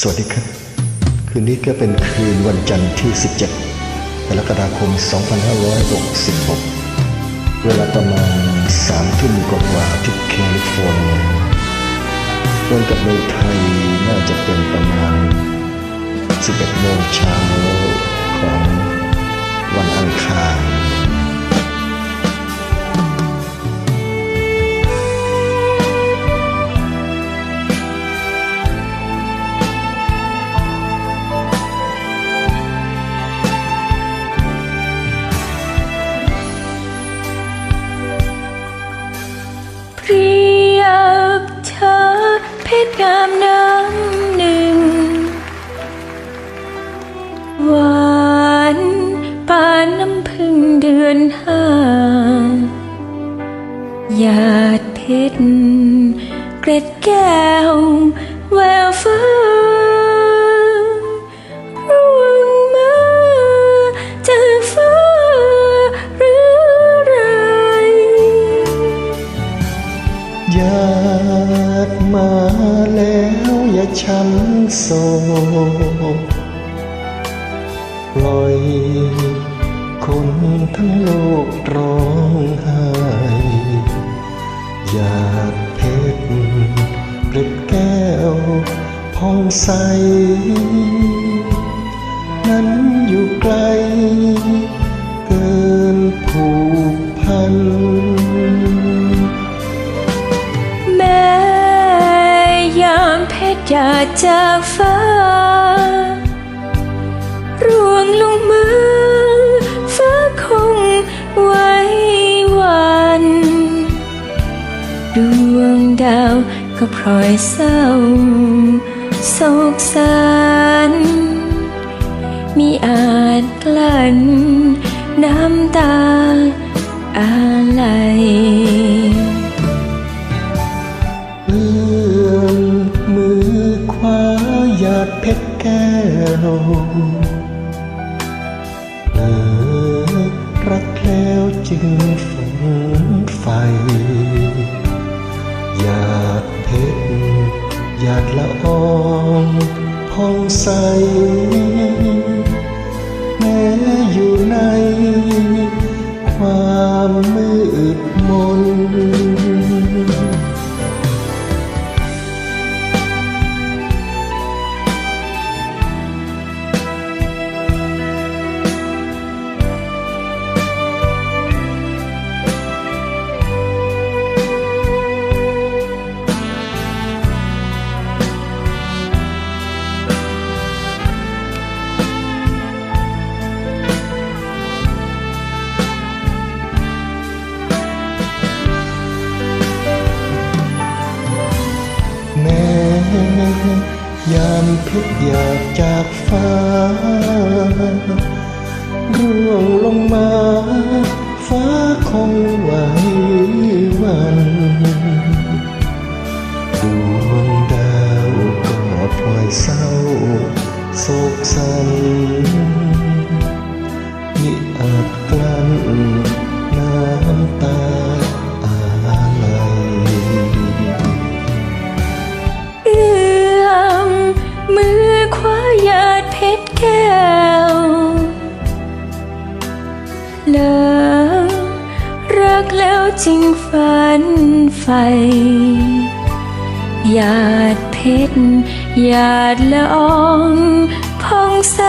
สวัสดีครับ คืนนี้ก็เป็นคืนวันจันทร์ที่ 17กรกฎาคม 2566 เวลาประมาณ3ทุ่มกว่าที่แคลิฟอร์เนียตรงกับเมืองไทยน่าจะเป็นประมาณ 11โมงเช้าของวันอังคาร เพชรงามน้ำหนึ่ง หวานปานน้ำพึ่งเดือนห้าหยาดเพชรเกร็ดแก้วแววฟ้า ญาติมาแล้วอย่าช้ำโศกปล่อยคนทั้งโลกร้องไห้ญาติเพชรเกล็ดแก้วพองใส ดจากฟ้า ร่วงลงมาฟ้าคงไว้วันดวงดาวก็พลอยเศร้าโศกสันมีอาจกลั้นน้ำตาอะไร เออรักแล้วจึงฝันใฝ่หยาดเพชรหยาดละอองพองใสแม้อยู่ใน ยามพิษอยากจากฟ้าร่วงลงมา กแล้วจึงฝันใฝ่หยาดเพชรหยาดละอองพองใส